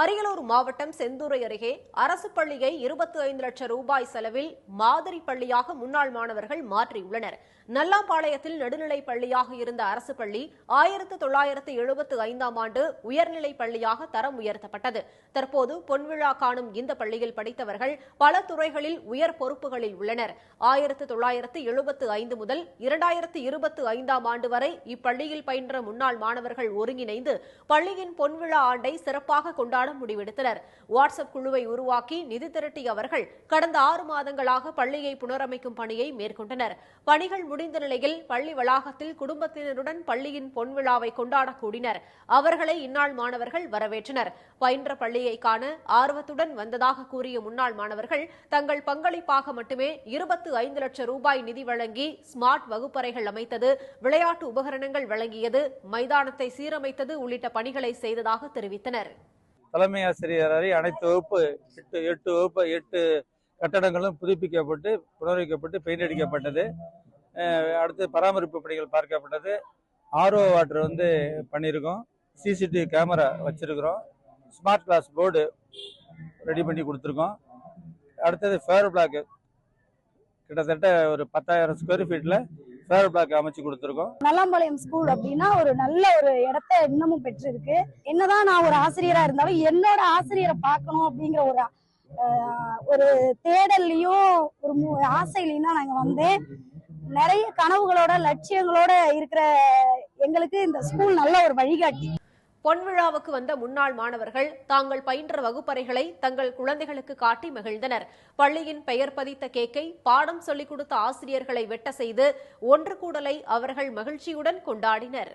அரியலூர் மாவட்டம் செந்தூரை அருகே அரசு பள்ளியை இருபத்தி ஐந்து லட்சம் ரூபாய் செலவில் மாதிரி பள்ளியாக முன்னாள் மாணவர்கள் மாற்றியுள்ளனர். நல்லாம்பாளையத்தில் நடுநிலை பள்ளியாக இருந்த அரசு பள்ளி ஆயிரத்து தொள்ளாயிரத்து எழுபத்து ஐந்தாம் ஆண்டு உயர்நிலை பள்ளியாக தரம் உயர்த்தப்பட்டது. தற்போது பொன்விழா காணும் இந்த பள்ளியில் படித்தவர்கள் பல துறைகளில் உயர் பொறுப்புகளில் உள்ளனர். ஆயிரத்து தொள்ளாயிரத்து எழுபத்து ஐந்து முதல் இரண்டாயிரத்து இருபத்து ஐந்தாம் ஆண்டு வரை இப்பள்ளியில் பயின்ற முன்னாள் மாணவர்கள் ஒருங்கிணைந்து பள்ளியின் பொன்விழா ஆண்டை சிறப்பாக கொண்டாடி முடிவெடுத்தனர். வாட்ஸ்அப் குழுவை உருவாக்கி நிதி திரட்டிய அவர்கள் கடந்த ஆறு மாதங்களாக பள்ளியை புனரமைக்கும் பணியை மேற்கொண்டனர். பணிகள் முடிந்த நிலையில் பள்ளி வளாகத்தில் குடும்பத்தினருடன் பள்ளியின் பொன்விழாவை கொண்டாட கூடினர் அவர்களை இந்நாள் மாணவர்கள் வரவேற்றனர். பயின்ற பள்ளியை காண ஆர்வத்துடன் வந்ததாக கூறிய முன்னாள் மாணவர்கள் தங்கள் பங்களிப்பாக மட்டுமே இருபத்து ஐந்து லட்சம் ரூபாய் நிதி வழங்கி ஸ்மார்ட் வகுப்பறைகள் அமைத்தது விளையாட்டு உபகரணங்கள் வழங்கியது மைதானத்தை சீரமைத்தது உள்ளிட்ட பணிகளை செய்ததாக தெரிவித்தனர். தலைமை ஆசிரியர் அனைத்து வகுப்பு எட்டு எட்டு வகுப்பு எட்டு கட்டடங்களும் புதுப்பிக்கப்பட்டு புனரமைக்கப்பட்டு பெயிண்ட் அடிக்கப்பட்டது. அடுத்து பராமரிப்பு பணிகள் பார்க்கப்பட்டது. ஆர்ஓ வாட்டர் வந்து பண்ணியிருக்கோம் சிசிடிவி கேமரா வச்சுருக்கிறோம். ஸ்மார்ட் கிளாஸ் போர்டு ரெடி பண்ணி கொடுத்துருக்கோம். அடுத்தது ஃபேர் பிளாக்கு கிட்டத்தட்ட ஒரு பத்தாயிரம் ஸ்கொயர் ஃபீட்டில் ஃபேர் பிளாக் அமைச்சு கொடுத்துருக்கோம். நல்லாம்பாளையம் ஸ்கூல் அப்படின்னா ஒரு நல்ல ஒரு இடத்த இன்னமும் பெற்றிருக்கு. என்னதான் நான் ஒரு ஆசிரியரா இருந்தாலும் என்னோட ஆசிரியரை பார்க்கணும் அப்படிங்கிற ஒரு ஒரு தேடல்லையும் ஒரு மு- ஆசையிலையும் தான் நாங்க வந்தேன். நிறைய கனவுகளோட லட்சியங்களோட இருக்கிற எங்களுக்கு இந்த ஸ்கூல் நல்ல ஒரு வழிகாட்டி. பொன்விழாவுக்கு வந்த முன்னாள் மாணவர்கள் தாங்கள் பயின்ற வகுப்பறைகளை தங்கள் குழந்தைகளுக்கு காட்டி மகிழ்ந்தனர். பள்ளியின் பெயர் பதித்த கேக்கை பாடம் சொல்லிக் கொடுத்த ஆசிரியர்களை வெட்ட செய்து ஒன்று கூடலை அவர்கள் மகிழ்ச்சியுடன் கொண்டாடினர்.